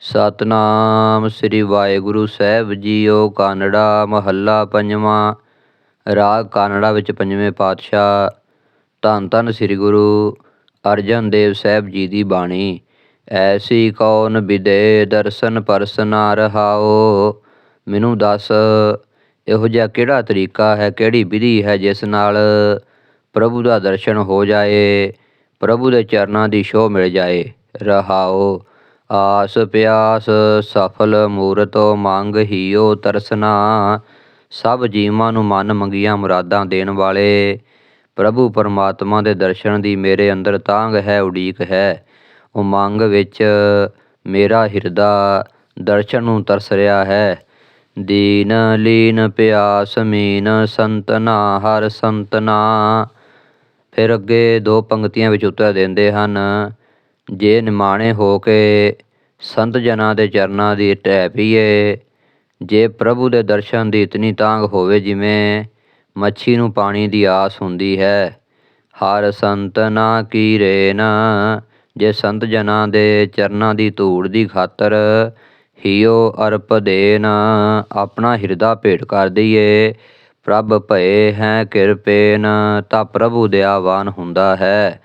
ਸਤਨਾਮ ਸ੍ਰੀ ਵਾਹਿਗੁਰੂ ਸਾਹਿਬ ਜੀਓ, ਕਾਨੜਾ ਮਹੱਲਾ ਪੰਜਵਾਂ, ਰਾਗ ਕਾਨੜਾ ਵਿੱਚ ਪੰਜਵੇਂ ਪਾਤਸ਼ਾਹ, ਧੰਨ ਧੰਨ ਸ੍ਰੀ ਗੁਰੂ ਅਰਜਨ ਦੇਵ ਸਾਹਿਬ ਜੀ ਦੀ ਬਾਣੀ, ਐਸੀ ਕੌਣ ਵਿਦੇ ਦਰਸ਼ਨ ਪਰਸਨਾ ਰਹਾਓ? ਮੈਨੂੰ ਦੱਸ, ਇਹੋ ਜਿਹਾ ਕਿਹੜਾ ਤਰੀਕਾ ਹੈ, ਕਿਹੜੀ ਵਿਧੀ ਹੈ ਜਿਸ ਨਾਲ ਪ੍ਰਭੂ ਦਾ ਦਰਸ਼ਨ ਹੋ ਜਾਏ, ਪ੍ਰਭੂ ਦੇ ਚਰਨਾਂ ਦੀ ਸ਼ੋਅ ਮਿਲ ਜਾਏ, ਰਹਾਓ। ਆਸ ਪਿਆਸ ਸਫਲ ਮੂਰਤੋ ਮੰਗ ਹੀਓ ਤਰਸਨਾ। ਸਭ ਜੀਵਾਂ ਨੂੰ ਮਨ ਮੰਗੀਆਂ ਮੁਰਾਦਾਂ ਦੇਣ ਵਾਲੇ। ਪ੍ਰਭੂ ਪਰਮਾਤਮਾ ਦੇ ਦਰਸ਼ਨ ਦੀ ਮੇਰੇ ਅੰਦਰ ਤਾਂਗ ਹੈ, ਉਡੀਕ ਹੈ। ਉਮੰਗ ਵਿੱਚ ਮੇਰਾ ਹਿਰਦਾ ਦਰਸ਼ਨ ਨੂੰ ਤਰਸ ਰਿਹਾ ਹੈ। ਦੀਨ ਲੀਨ ਪਿਆਸ ਮੀਨ ਸੰਤਨਾ, ਹਰ ਸੰਤਨਾ। ਫਿਰ ਅੱਗੇ ਦੋ ਪੰਕਤੀਆਂ ਵਿੱਚ ਉੱਤਰ ਦਿੰਦੇ ਹਨ। ਜੇ ਨਿਮਾਣੇ ਹੋ ਕੇ ਸੰਤ ਜਨਾਂ ਦੇ ਚਰਨਾਂ ਦੀ ਟਹਿ ਪਈਏ, ਜੇ ਪ੍ਰਭੂ ਦੇ ਦਰਸ਼ਨ ਦੀ ਇਤਨੀ ਤਾਂਗ ਹੋਵੇ ਜਿਵੇਂ ਮੱਛੀ ਨੂੰ ਪਾਣੀ ਦੀ ਆਸ ਹੁੰਦੀ ਹੈ, ਹਰ ਸੰਤ ਨਾ ਕੀਰੇ ਨਾ, ਜੇ ਸੰਤ ਜਨਾਂ ਦੇ ਚਰਨਾਂ ਦੀ ਧੂੜ ਦੀ ਖਾਤਰ ਹੀਓ ਅਰਪ ਦੇਨ ਆਪਣਾ ਹਿਰਦਾ ਭੇਟ ਕਰ ਦਈਏ, ਪ੍ਰਭ ਭਏ ਹੈ ਕਿਰਪੇਨ ਤਾਂ ਪ੍ਰਭੂ ਦਿਆਵਾਨ ਹੁੰਦਾ ਹੈ।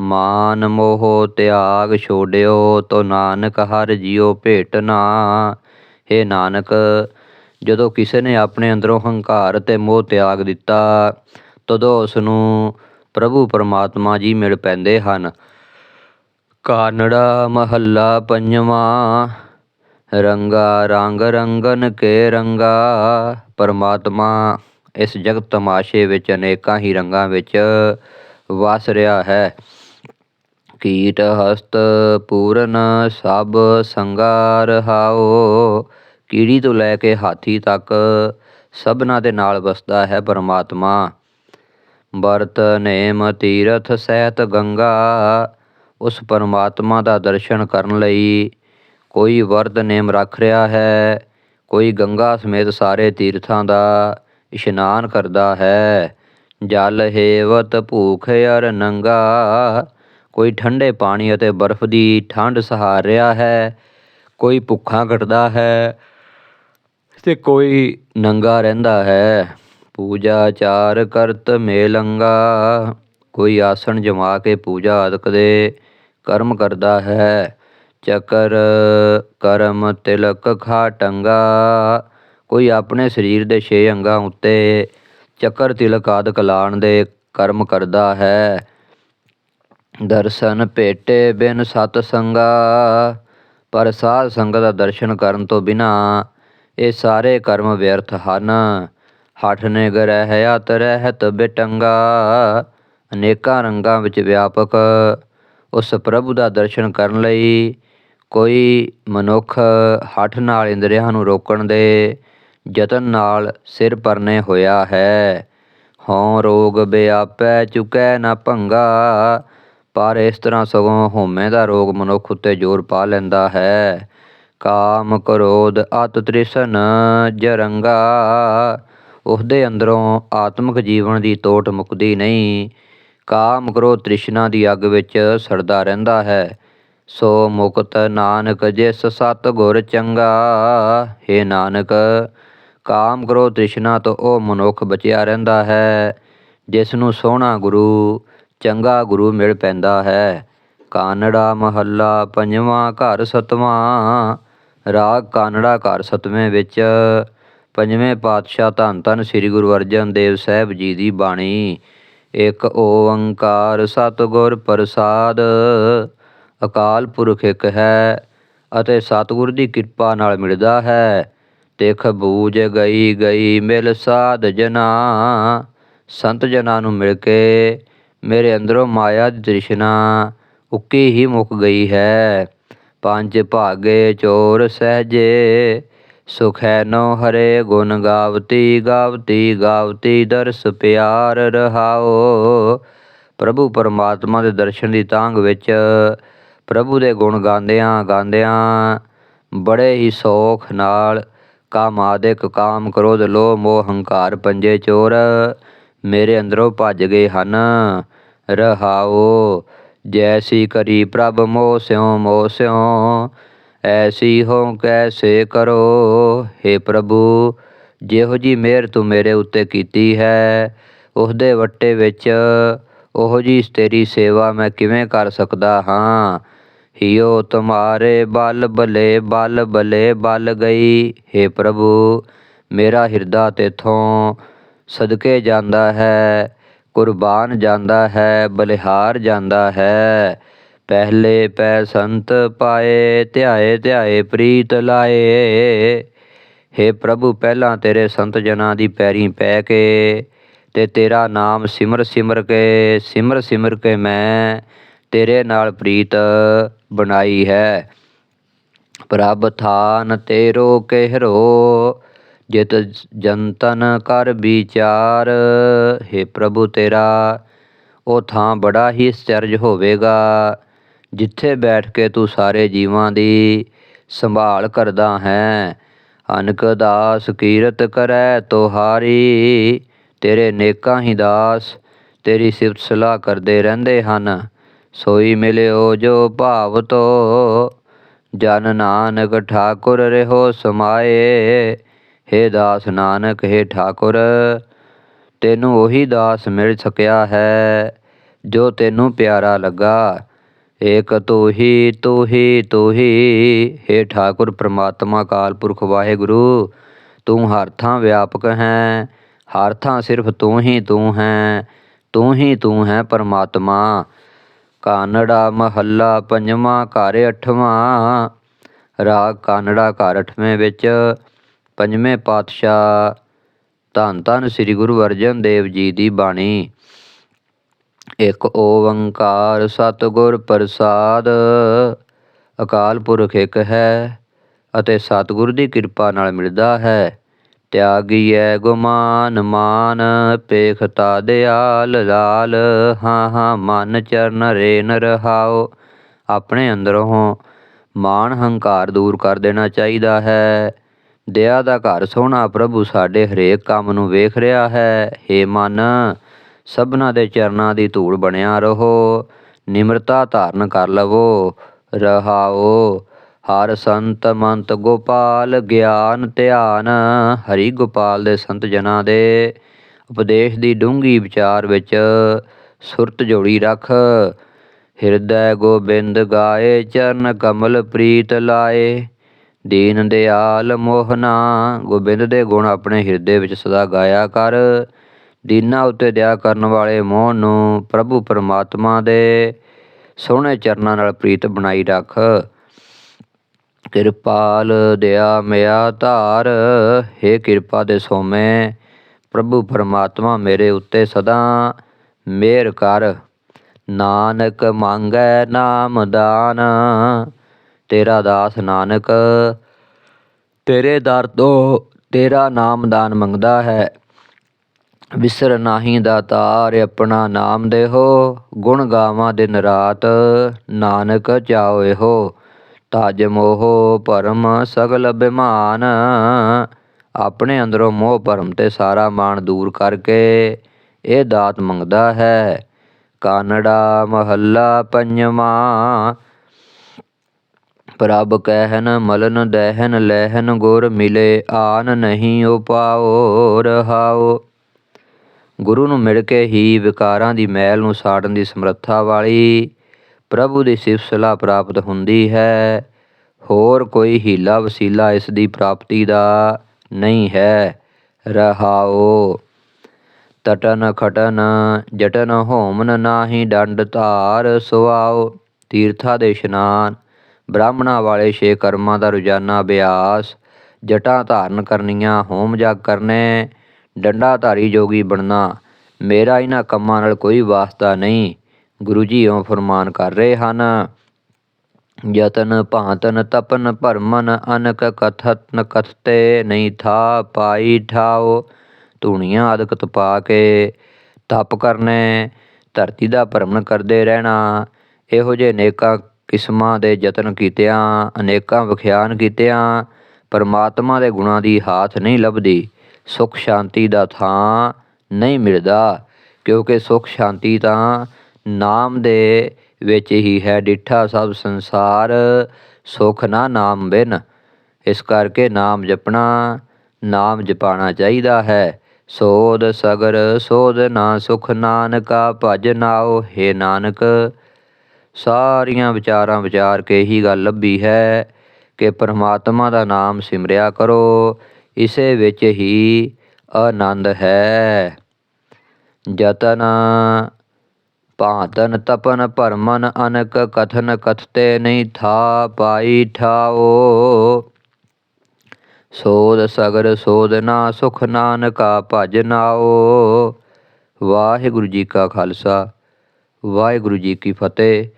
ਮਾਨ ਮੋਹ ਤਿਆਗ ਛੋੜਿਓ, ਤੋ ਨਾਨਕ ਹਰ ਜਿਉ ਭੇਟਨਾ हे ਨਾਨਕ, ਜਦੋਂ ਕਿਸੇ ਨੇ ਆਪਣੇ ਅੰਦਰੋਂ ਹੰਕਾਰ ਤੇ ਮੋਹ ਤਿਆਗ ਦਿੱਤਾ, ਤਦੋਂ ਉਸ ਨੂੰ ਪ੍ਰਭੂ ਪਰਮਾਤਮਾ ਜੀ ਮਿਲ ਪੈਂਦੇ ਹਨ। ਕਾਨੜਾ ਮਹੱਲਾ ਪੰਜਵਾਂ, ਰੰਗਾ ਰੰਗ ਰੰਗਨ ਕੇ ਰੰਗਾ। ਪਰਮਾਤਮਾ ਇਸ ਜਗਤ ਤਮਾਸ਼ੇ ਵਿੱਚ ਅਨੇਕਾਂ ਹੀ ਰੰਗਾਂ ਵਿੱਚ ਵਸ ਰਿਹਾ ਹੈ। ਕੀਟ ਹਸਤ ਪੂਰਨ ਸਭ ਸੰਗਾਰ ਹਾਓ। ਕੀੜੀ ਤੋਂ ਲੈ ਕੇ ਹਾਥੀ ਤੱਕ ਸਭਨਾ ਦੇ ਨਾਲ ਵਸਦਾ ਹੈ ਪਰਮਾਤਮਾ। ਵਰਤ ਨੇਮ ਤੀਰਥ ਸਹਿਤ ਗੰਗਾ, ਉਸ ਪਰਮਾਤਮਾ ਦਾ ਦਰਸ਼ਨ ਕਰਨ ਲਈ ਕੋਈ ਵਰਤ ਨੇਮ ਰੱਖ ਰਿਹਾ ਹੈ, ਕੋਈ ਗੰਗਾ ਸਮੇਤ ਸਾਰੇ ਤੀਰਥਾਂ ਦਾ ਇਸ਼ਨਾਨ ਕਰਦਾ ਹੈ। ਜਲ ਹੇਵਤ ਭੂਖ ਅਰ ਨੰਗਾ ਕੋਈ ਠੰਡੇ ਪਾਣੀ ਅਤੇ ਬਰਫ਼ ਦੀ ਠੰਡ ਸਹਾਰ ਰਿਹਾ ਹੈ, ਕੋਈ ਭੁੱਖਾ ਕੱਟਦਾ ਹੈ ਤੇ ਕੋਈ ਨੰਗਾ ਰਹਿੰਦਾ ਹੈ। ਪੂਜਾ ਚਾਰ ਕਰਤ ਮੇਲੰਗਾ, ਕੋਈ ਆਸਣ ਜਮਾ ਕੇ ਪੂਜਾ ਆਦਿਕ ਦੇ ਕਰਮ ਕਰਦਾ ਹੈ। ਚੱਕਰ ਕਰਮ ਤਿਲਕ ਖਾਟੰਗਾ ਕੋਈ ਆਪਣੇ ਸਰੀਰ ਦੇ ਛੇ ਅੰਗਾਂ ਉੱਤੇ ਚੱਕਰ ਤਿਲਕ ਆਦਿਕ ਲਾਣ ਦੇ ਕਰਮ ਕਰਦਾ ਹੈ। ਦਰਸ਼ਨ ਭੇਟੇ ਬਿਨ ਸਤ ਸੰਗਾ, ਪਰ ਸਾਧ ਸੰਗਤ ਦਾ ਦਰਸ਼ਨ ਕਰਨ ਤੋਂ ਬਿਨਾ ਇਹ ਸਾਰੇ ਕਰਮ ਵਿਅਰਥ ਹਨ। ਹਠ ਨੇ ਗ੍ਰਹਿ ਅਤ ਰਹਿਤ ਬਿਟੰਗਾ, ਅਨੇਕਾਂ ਰੰਗਾਂ ਵਿੱਚ ਵਿਆਪਕ। ਉਸ ਪ੍ਰਭੂ ਦਾ ਦਰਸ਼ਨ ਕਰਨ ਲਈ ਕੋਈ ਮਨੁੱਖ ਹੱਠ ਨਾਲ ਇੰਦਰੀਆਂ ਨੂੰ ਰੋਕਣ ਦੇ ਯਤਨ ਨਾਲ ਸਿਰ ਪਰਨੇ ਹੋਇਆ ਹੈ। ਹਉ ਰੋਗ ਵਿਆਪੈ ਚੁਕੈ ਨਾ ਭੰਗਾ ਪਰ ਇਸ ਤਰ੍ਹਾਂ ਸਗੋਂ ਹਉਮੈ ਦਾ ਰੋਗ ਮਨੁੱਖ ਉੱਤੇ ਜ਼ੋਰ ਪਾ ਲੈਂਦਾ ਹੈ। ਕਾਮ ਕ੍ਰੋਧ, ਅਤ ਤ੍ਰਿਸ਼ਨ, ਜਰੰਗਾ ਉਸਦੇ ਅੰਦਰੋਂ ਆਤਮਿਕ ਜੀਵਨ ਦੀ ਤੋਟ ਮੁਕਦੀ ਨਹੀਂ। ਕਾਮ ਕ੍ਰੋਧ ਤ੍ਰਿਸ਼ਨਾ ਦੀ ਅੱਗ ਵਿੱਚ ਸੜਦਾ ਰਹਿੰਦਾ ਹੈ। ਸੋ ਮੁਕਤ ਨਾਨਕ ਜਿਸ ਸਤ ਗੁਰ ਚੰਗਾ, ਹੈ ਨਾਨਕ, ਕਾਮ ਕ੍ਰੋਧ ਤ੍ਰਿਸ਼ਨਾ ਤੋਂ ਉਹ ਮਨੁੱਖ ਬਚਿਆ ਰਹਿੰਦਾ ਹੈ ਜਿਸ ਨੂੰ ਸੋਹਣਾ ਗੁਰੂ ਚੰਗਾ ਗੁਰੂ ਮਿਲ ਪੈਂਦਾ ਹੈ। ਕਾਨੜਾ ਮਹੱਲਾ ਪੰਜਵਾਂ ਘਰ ਸਤਵਾਂ। ਰਾਗ ਕਾਨੜਾ ਘਰ ਸਤਵੇਂ ਵਿੱਚ ਪੰਜਵੇਂ ਪਾਤਸ਼ਾਹ ਧੰਨ ਧੰਨ ਸ੍ਰੀ ਗੁਰੂ ਅਰਜਨ ਦੇਵ ਸਾਹਿਬ ਜੀ ਦੀ ਬਾਣੀ। ਇੱਕ ਓੰਕਾਰ ਸਤਿਗੁਰ ਪ੍ਰਸਾਦ। ਅਕਾਲ ਪੁਰਖ ਇੱਕ ਹੈ ਅਤੇ ਸਤਿਗੁਰ ਦੀ ਕਿਰਪਾ ਨਾਲ ਮਿਲਦਾ ਹੈ। ਤਿਖ ਬੂਝ ਗਈ ਗਈ ਮਿਲ ਸਾਧ ਜਨਾ। ਸੰਤ ਜਨਾਂ ਨੂੰ ਮਿਲ ਕੇ ਮੇਰੇ ਅੰਦਰੋਂ ਮਾਇਆ ਦੀ ਤ੍ਰਿਸ਼ਨਾ ਉੱਕੀ ਹੀ ਮੁੱਕ ਗਈ ਹੈ। ਪੰਜ ਭਾਗੇ ਚੋਰ ਸਹਜੇ ਸੁਖੈਨੋ ਹਰੇ ਗੁਣ ਗਾਵਤੀ ਗਾਵਤੀ ਗਾਵਤੀ ਦਰਸ ਪਿਆਰ ਰਹਾਓ। ਪ੍ਰਭੂ ਪਰਮਾਤਮਾ ਦੇ ਦਰਸ਼ਨ ਦੀ ਤਾਂਗ ਵਿੱਚ ਪ੍ਰਭੂ ਦੇ ਗੁਣ ਗਾਉਂਦਿਆਂ ਗਾਉਂਦਿਆਂ ਬੜੇ ਹੀ ਸੌਖ ਨਾਲ ਕਾਮ ਆਦਿਕ ਕਾਮ ਕ੍ਰੋਧ, ਲੋਭ, ਮੋਹ, ਹੰਕਾਰ ਪੰਜੇ ਚੋਰ ਮੇਰੇ ਅੰਦਰੋਂ ਭੱਜ ਗਏ ਹਨ। ਰਹਾਓ, ਜੈਸੀ ਕਰੀ ਪ੍ਰਭ ਮੋਹ ਸਿਉ ਮੋਹ ਸਿਉ, ਐਸੀ ਹੋ ਕੈਸੇ ਕਰੋ? हे ਪ੍ਰਭੂ, ਜਿਹੋ ਜੀ ਮਿਹਰ ਤੂੰ ਮੇਰੇ ਉੱਤੇ ਕੀਤੀ ਹੈ, ਉਹਦੇ ਵੱਟੇ ਵਿੱਚ ਉਹੋ ਜੀ ਤੇਰੀ ਸੇਵਾ ਮੈਂ ਕਿਵੇਂ ਕਰ ਸਕਦਾ ਹਾਂ? ਹਿਓ ਤੁਮਾਰੇ ਬਲ ਬਲੇ ਬਲ ਬਲੇ ਬਲ ਗਈ। हे ਪ੍ਰਭੂ, ਮੇਰਾ ਹਿਰਦਾ ਤੇਥੋਂ ਸਦਕੇ ਜਾਂਦਾ ਹੈ, ਕੁਰਬਾਨ ਜਾਂਦਾ ਹੈ, ਬਲਿਹਾਰ ਜਾਂਦਾ ਹੈ। ਪਹਿਲੇ ਪੈ ਸੰਤ ਪਾਏ, ਧਿਆਏ ਧਿਆਏ ਪ੍ਰੀਤ ਲਾਏ। हे ਪ੍ਰਭੂ, ਪਹਿਲਾਂ ਤੇਰੇ ਸੰਤ ਜਨਾਂ ਦੀ ਪੈਰੀ ਪੈ ਕੇ ਤੇ ਤੇਰਾ ਨਾਮ ਸਿਮਰ ਸਿਮਰ ਕੇ, ਸਿਮਰ ਸਿਮਰ ਕੇ ਮੈਂ ਤੇਰੇ ਨਾਲ ਪ੍ਰੀਤ ਬਣਾਈ ਹੈ। ਪ੍ਰਭ ਥਾਨ ਤੇਰੋ ਕਹਿਰੋ ਜਿਤ ਜੰਤਨ ਕਰ ਵਿਚਾਰ। हे ਪ੍ਰਭੂ ਤੇਰਾ, ਉਹ ਥਾਂ ਬੜਾ ਹੀ ਸਚਰਜ ਹੋਵੇਗਾ, ਜਿੱਥੇ ਬੈਠ ਕੇ ਤੂੰ ਸਾਰੇ ਜੀਵਾਂ ਦੀ ਸੰਭਾਲ ਕਰਦਾ ਹੈ। ਅਨਕ ਦਾਸ ਕੀਰਤ ਕਰੈ ਤੋਹਾਰੀ, ਤੇਰੇ ਨੇਕਾਂ ਹੀ ਦਾਸ, ਤੇਰੀ ਸਿਫਤ ਸਲਾਹ ਕਰਦੇ ਰਹਿੰਦੇ ਹਨ। ਸੋਈ ਮਿਲਿਓ ਜੋ ਭਾਵ ਤੋ, ਜਨ ਨਾਨਕ ਠਾਕੁਰ ਰਹੋ ਸਮਾਏ। ਹੇ ਦਾਸ ਨਾਨਕ, ਹੇ ਠਾਕੁਰ, ਤੈਨੂੰ ਉਹੀ ਦਾਸ ਮਿਲ ਸਕਿਆ ਹੈ, ਜੋ ਤੈਨੂੰ ਪਿਆਰਾ ਲੱਗਾ। ਏਕ ਤੂ ਹੀ ਤੂ ਹੀ ਤੂ ਹੀ ਹੇ ਠਾਕੁਰ, ਪ੍ਰਮਾਤਮਾ ਕਾਲ ਪੁਰਖ ਵਾਹਿਗੁਰੂ, ਤੂੰ ਹਰ ਥਾਂ ਵਿਆਪਕ ਹੈ, ਹਰ ਥਾਂ ਸਿਰਫ ਤੂੰ ਹੀ ਤੂੰ ਹੈ, ਤੂੰ ਹੀ ਤੂੰ ਹੈ ਪਰਮਾਤਮਾ। ਕਾਨੜਾ ਮਹੱਲਾ ਪੰਜਵਾਂ, ਘਰ ਅਠਵਾਂ, ਰਾਗ ਕਾਨੜਾ ਘਰ ਅਠਵੇਂ ਵਿੱਚ ਪੰਜਵੇਂ ਪਾਤਸ਼ਾਹ ਧੰਨ ਧੰਨ ਸ੍ਰੀ ਗੁਰੂ ਅਰਜਨ ਦੇਵ ਜੀ ਦੀ ਬਾਣੀ। ਇੱਕ ਓੰਕਾਰ ਸਤਿਗੁਰ ਪ੍ਰਸਾਦ, ਅਕਾਲ ਪੁਰਖ ਇੱਕ ਹੈ ਅਤੇ ਸਤਿਗੁਰ ਦੀ ਕਿਰਪਾ ਨਾਲ ਮਿਲਦਾ ਹੈ। ਤਿਆਗੀ ਤਿਆਗੀਐ ਗੁਮਾਨ ਮਾਨ ਪੇਖਤਾ ਦਿਆਲ ਲਾਲ, ਹਾਂ ਹਾਂ ਮਨ ਚਰਨ ਰੇਨ ਰਹਾਓ। ਆਪਣੇ ਅੰਦਰੋਂ ਮਾਨ ਹੰਕਾਰ ਦੂਰ ਕਰ ਦੇਣਾ ਚਾਹੀਦਾ ਹੈ। ਦਇਆ ਦਾ ਘਰ ਸੋਹਣਾ ਪ੍ਰਭੂ ਸਾਡੇ ਹਰੇਕ ਕੰਮ ਨੂੰ ਵੇਖ ਰਿਹਾ ਹੈ। ਏ ਮਨ, ਸਭਨਾ ਦੇ ਚਰਨਾਂ ਦੀ ਧੂੜ ਬਣਿਆ ਰਹੋ। ਨਿਮਰਤਾ ਧਾਰਨ ਕਰ ਲਵੋ, ਰਹਾਓ। ਹਰ ਸੰਤ ਮੰਤ ਗੋਪਾਲ, ਗਿਆਨ ਧਿਆਨ। ਹਰੀ ਗੋਪਾਲ ਦੇ ਸੰਤ ਜਨਾਂ ਦੇ ਉਪਦੇਸ਼ ਦੀ ਡੂੰਗੀ ਵਿਚਾਰ ਵਿੱਚ ਸੁਰਤ ਜੋੜੀ ਰੱਖ। ਹਿਰਦੈ ਗੋਬਿੰਦ ਗਾਏ, ਚਰਨ ਕਮਲ ਪ੍ਰੀਤ ਲਾਏ। ਦੀਨ ਦਿਆਲ ਮੋਹਨਾ, ਗੋਬਿੰਦ ਦੇ ਗੁਣ ਆਪਣੇ ਹਿਰਦੇ ਵਿੱਚ ਸਦਾ ਗਾਇਆ ਕਰ। ਦੀਨਾ ਉੱਤੇ ਦਇਆ ਕਰਨ ਵਾਲੇ ਮੋਹਨ ਨੂੰ ਪ੍ਰਭੂ ਪਰਮਾਤਮਾ ਦੇ ਸੋਹਣੇ ਚਰਨਾਂ ਨਾਲ ਪ੍ਰੀਤ ਬਣਾਈ ਰੱਖ। ਕਿਰਪਾਲ ਦਇਆ ਮਿਆ ਧਾਰ हे ਕਿਰਪਾ ਦੇ ਸੋਮੇ, ਪ੍ਰਭੂ ਪਰਮਾਤਮਾ ਮੇਰੇ ਉੱਤੇ ਸਦਾ ਮਿਹਰ ਕਰ। ਨਾਨਕ ਮੰਗੈ ਨਾਮ ਦਾਨ। ਤੇਰਾ ਦਾਸ ਨਾਨਕ, ਤੇਰੇ ਦਰ ਤੋਂ ਤੇਰਾ ਨਾਮ ਦਾਨ ਮੰਗਦਾ ਹੈ। ਵਿਸਰ ਨਾਹੀ ਦਾਤਾਰ ਆਪਣਾ ਨਾਮ ਦੇਹੋ। ਗੁਣ ਗਾਵਾਂ ਦਿਨ ਰਾਤ, ਨਾਨਕ ਚਾਓ ਇਹੋ। ਤਜ ਮੋਹ ਭਰਮ ਸਗਲ ਬਿਮਾਨ, ਆਪਣੇ ਅੰਦਰੋਂ ਮੋਹ ਭਰਮ ਤੇ ਸਾਰਾ ਮਾਣ ਦੂਰ ਕਰਕੇ ਇਹ ਦਾਤ ਮੰਗਦਾ ਹੈ। ਕਾਨੜਾ ਮਹੱਲਾ ਪੰਜਵਾਂ ਪ੍ਰਭ ਕਹਿਨ ਮਲਨ ਦਹਿਨ ਲਹਿਨ ਗੁਰ ਮਿਲੇ, ਆਨ ਨਹੀਂ ਉਪਾਓ ਰਹਾਓ। ਗੁਰੂ ਨੂੰ ਮਿਲ ਕੇ ਹੀ ਵਿਕਾਰਾਂ ਦੀ ਮੈਲ ਨੂੰ ਸਾੜਨ ਦੀ ਸਮਰੱਥਾ ਵਾਲੀ ਪ੍ਰਭੂ ਦੀ ਸਿਫਤ ਸਲਾਹ ਪ੍ਰਾਪਤ ਹੁੰਦੀ ਹੈ। ਹੋਰ ਕੋਈ ਹੀਲਾ ਵਸੀਲਾ ਇਸ ਦੀ ਪ੍ਰਾਪਤੀ ਦਾ ਨਹੀਂ ਹੈ। ਰਹਾਓ। ਤਟਨ ਖਟਨ, ਜਟਨ ਹੋਮਨ ਨਾਹੀ ਡੰਡ ਧਾਰ ਸੁਆਓ। ਤੀਰਥਾ ਦੇ ਇਸ਼ਨਾਨ ਬ੍ਰਾਹਮਣਾਂ ਵਾਲੇ ਛੇ ਕਰਮਾਂ ਦਾ ਰੋਜ਼ਾਨਾ ਅਭਿਆਸ, ਜਟਾਂ ਧਾਰਨ ਕਰਨੀਆਂ, ਹੋਮ ਜਗ ਕਰਨੇ ਡੰਡਾ ਧਾਰੀ ਜੋਗੀ ਬਣਨਾ, ਮੇਰਾ ਇਹਨਾਂ ਕੰਮਾਂ ਨਾਲ ਕੋਈ ਵਾਸਤਾ ਨਹੀਂ। ਗੁਰੂ ਜੀ ਉਹ ਫਰਮਾਨ ਕਰ ਰਹੇ ਹਨ, ਯਤਨ ਭਾਂਤਨ ਤਪਨ ਭਰਮਨ, ਅਨਕ ਕਥਤ ਕਥਤੇ ਨਹੀਂ ਥਾ, ਪਾਈ ਠਾਓ, ਧੂਣੀਆਂ ਅਦਕ ਤਪਾ ਕੇ ਤਪ ਕਰਨੇ, ਧਰਤੀ ਦਾ ਭਰਮਣ ਕਰਦੇ ਰਹਿਣਾ, ਇਹੋ ਜਿਹੇ ਅਨੇਕਾਂ ਕਿਸਮਾਂ ਦੇ ਯਤਨ ਕੀਤਿਆਂ, ਅਨੇਕਾਂ ਵਿਖਿਆਨ ਕੀਤਿਆਂ, ਪਰਮਾਤਮਾ ਦੇ ਗੁਣਾਂ ਦੀ ਹਾਥ ਨਹੀਂ ਲੱਭਦੀ, ਸੁਖ ਸ਼ਾਂਤੀ ਦਾ ਥਾਂ ਨਹੀਂ ਮਿਲਦਾ, ਕਿਉਂਕਿ ਸੁਖ ਸ਼ਾਂਤੀ ਤਾਂ ਨਾਮ ਦੇ ਵਿੱਚ ਹੀ ਹੈ, ਡਿੱਠਾ ਸਭ ਸੰਸਾਰ ਸੁਖ ਨਾ ਨਾਮ ਬਿਨ। ਇਸ ਕਰਕੇ ਨਾਮ ਜਪਣਾ, ਨਾਮ ਜਪਾਣਾ ਚਾਹੀਦਾ ਹੈ। ਸੋਧ ਸਗਰ ਸੋਧ ਨਾ ਸੁਖ ਨਾਨਕਾ, ਭਜ ਨਾਓ ਹੈ ਨਾਨਕ। ਸਾਰੀਆਂ ਵਿਚਾਰਾਂ ਵਿਚਾਰ ਕੇ ਹੀ ਗੱਲ ਲੱਭੀ ਹੈ ਕਿ ਪਰਮਾਤਮਾ ਦਾ ਨਾਮ ਸਿਮਰਿਆ ਕਰੋ, ਇਸੇ ਵਿੱਚ ਹੀ ਆਨੰਦ ਹੈ। ਜਤਨ ਭਾਂਤਨ, ਤਪਨ, ਭਰਮਨ, ਅਨਕ, ਕਥਨ, ਕਥਤੇ ਨਹੀਂ ਥਾ ਪਾਈ ਠਾਓ। ਸੋਧ ਸਗਰ ਸੋਧ ਨਾ, ਸੁਖ ਨਾਨਕਾ ਭਜ ਨਾਓ। ਵਾਹਿਗੁਰੂ ਜੀ ਕਾ ਖਾਲਸਾ, ਵਾਹਿਗੁਰੂ ਜੀ ਕੀ ਫਤਿਹ।